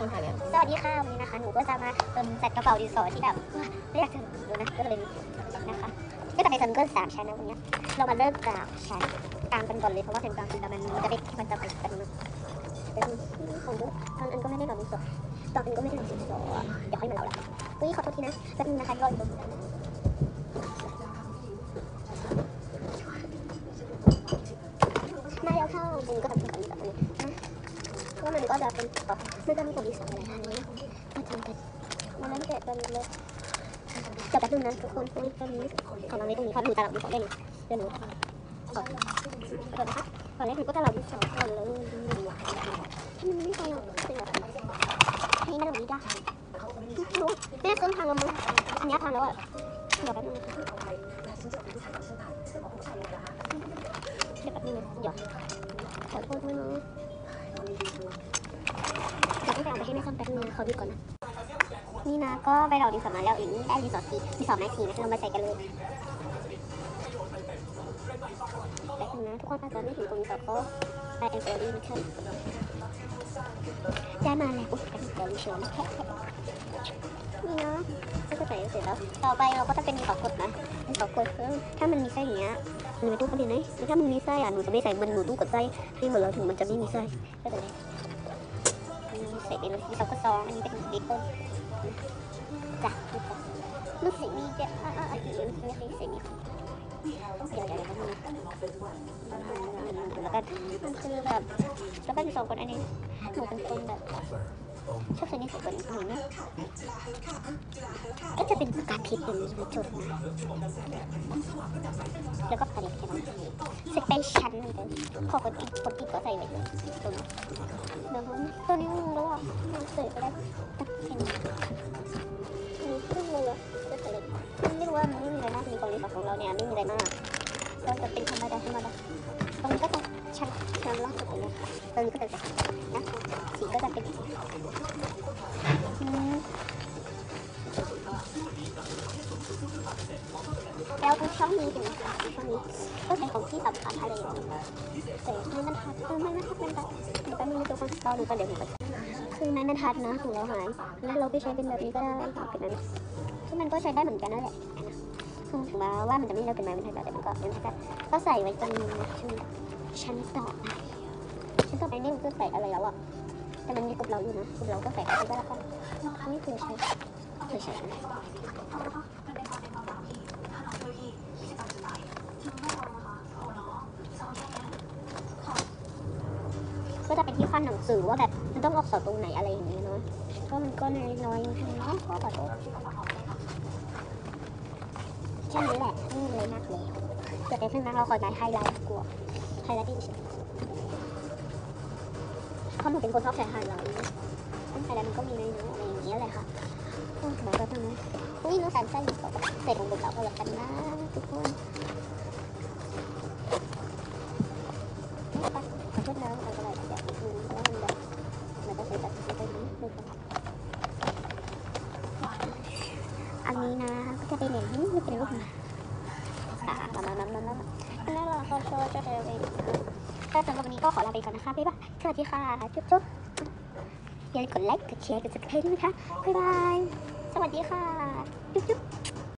คนถ่ายแล้วสวัสดีค่ะวันนี้นะคะหนูก็จะมาเติมจัดกระเป๋าดินสอที่แบบไม่อยากจะดูนะก็เลยนะคะก็จะเป็นซัมเกิลสามชั้นนะวันนี้เรามาเริ่มจากชั้นกลางกันก่อนเลยเพราะว่าเป็นกลางคือมันจะเป็นมันจะเป็นกันนะเป็นของดูตอนอันก็ไม่ได้แบบดินสอตอนอันก็ไม่ได้แบบดินสอเดี๋ยวให้มาเล่าละเฮ้ยขอโทษทีนะแป๊บนึงนะคะย่ออยู่ตรงนี้มาแล้วเข้าบุญก็ทำกันแบบนี้นะก็มันก็ จะเป็นต่อไม่ต้องมีคนดินสออะไรอันนี้มาทำกันมาเริ่มแกะกันเลยเดี๋ยวแป๊บนึงนะทุกคนคุยกันนี้ขอลองเล่นตรงนี้เพราะหนูจะหลับดีสองได้เลยเดี๋ยวหนูขอขอขอนะคะตอนแรกหนูก็จะหลับดีสองก่อนเลยดูอะมันไม่ใช่หรอกจริงเหรอนี่มันหลับดีจ้ะรู้แม่เครื่องแล้วมั้งอันนี้พังแล้วอะเดี๋ยวแป๊บนึงเดี๋ยวแป๊บนึงเดี๋ยวขอโทษด้วยนะเดี๋ยวต้องไปเอาไป นึงขอดูก่อนนะนี่นะก็ไปเราดีสอร์ทมาแล้วอีกได้รีสอร์ทสีรีสอร์ทไม้สีนะคะเรามาใส่กันเลยแป๊บนึงนะทุกคนอาจจะไม่เห็นตรงนี้แต่ก็ไปแอนเฟอร์รี่นะคะได้มาแล้วอุ๊ยกันเดี๋ยวรีเชิญแค่นี่เนาะก็จะใส่เสร็จแล้วต่อไปเราก็จะเป็นดินสอกดนะดินสอกดคือถ้ามันมีไส้อย่างเงี้ยหนูไปตู้เขาดีไหมถ้ามันมีไส้อะหนูจะไม่ใส่มันหนูตู้กดไส้ให้หมดแล้วถึงมันจะไม่มีไส้ก็จะ เลยใส่ไปเลยดินสองกดซองอันนี้เป็นเบคอนจ้ะรู้สึกมีเจ็บอะอะอะอีกไม่เคยเสียงเดี๋ยวเดี๋ยวเดี๋ยวแล้วก็มันคือแบบแล้วก็มีสองคนอันนี้หนูเป็นคนแบบชอบใช้นิสัยคนหนูเนี่ยก็จะเป็นการพิษเป็นจุดนะแล้วก็ผลิตแค่นั้นสเปซชั้นเลยขอคนอีกคนอีกก็ใส่ไว้เลยตัวนี้ตัวนี้ มันเสยไปได้ตักเป็นครึ่งเลยอะจะเล็กไม่รู้ว่ามันไม่มีอะไรมากมีกองรีสอร์ทของเราเนี่ยไม่มีอะไรมากก็จะเป็นธรรมดาธรรมดาตรงนี้ก็จะชันชันล่างสุดเลยนะคะตรงนี้ก็จะเป็นนะสีก็จะเป็น ช่องนี้เป็นช่องนี้ก็เป็นของที่สำคัญอะไรอย่างเงี้ยแต่ไม่บรรทัดเออไม่บรรทัดเป็นแบบเดี๋ยวแป๊บนึงตัวคนเราดูกันเดี๋ยวหนูไปคือไม้บรรทัดนะของเราหายแล้วเราไปใช้เป็นแบบนี้ก็ได้เป็นนั้นคือมันก็ใช้ได้เหมือนกันนั่นแหละคือถึงแม้ว่ามันจะไม่ได้เป็นไม้บรรทัดแต่มันก็เป็นทัดก็ใส่ไว้ตรงชั้นชั้นต่อไปชั้นต่อไปนี่มันก็ใส่อะไรแล้วอะแต่มันมีกลุ่มเราอยู่นะกลุ่มเราก็ใส่ไปได้แล้วกันไม่เคยใช้เคยใช้ ขั้นหนังสือว่าแบบมันต้องออกเสาตรงไหนอะไรอย่างเงี้ยเนาะก็มันก็น้อยๆเนาะขอขอโทษแค่นี้แหละไม่มีอะไรมากเลยเกิดอะไรขึ้นนะเราขอใจไฮไลท์กลัวไฮไลท์ที่เพราะหนูเป็นคนชอบใช้ไฮไลท์ไฮไลท์มันก็มีน้อยอะไรอย่างเงี้ยแหละค่ะก็หนูก็ต้องนะอุ้ยหนูสามไส้อยู่ต่อเสร็จของบุกเก่าก็แล้วกันนะทุกคนขอโทษนะเอาอะไรแบบนี้เพราะว่ามันแบบมันก็ใช้แบบนี้ไปนิดนึง อันนี้ ไปเนอย่างนี้ไม่เป็นรูปนะมามามามามาแล้วเราก็โชว์จะเจอเองก็สำหรับวันนี้ก็ขอลาไปก่อนนะคะบ๊ายบายสวัสดีค่ะ จุ๊บจุ๊บอย่าลืมกดไลค์ กดแชร์ กดซับสไครต์ด้วยนะคะบ๊ายบาย สวัสดีค่ะ จุ๊บจุ๊บ